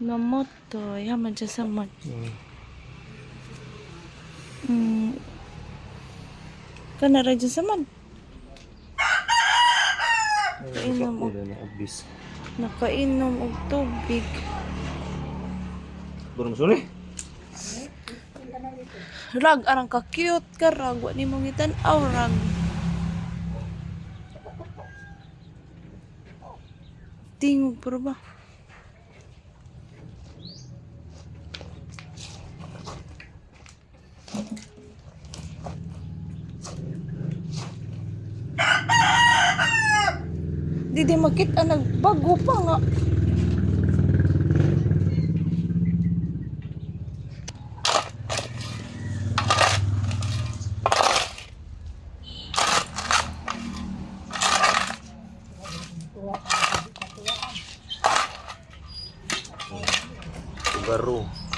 Namoto. Yaman siya sa mat. Hmm. Hmm. Kanara dyan sa mat. Kainom mo. Nila na abis. Nakainom og tubig. Burong suli. Rag, arang ka cute ka rag. Wa ni mong itan-aw rag. Tingog pero ba? Di di makita nagbago pa nga. Baro.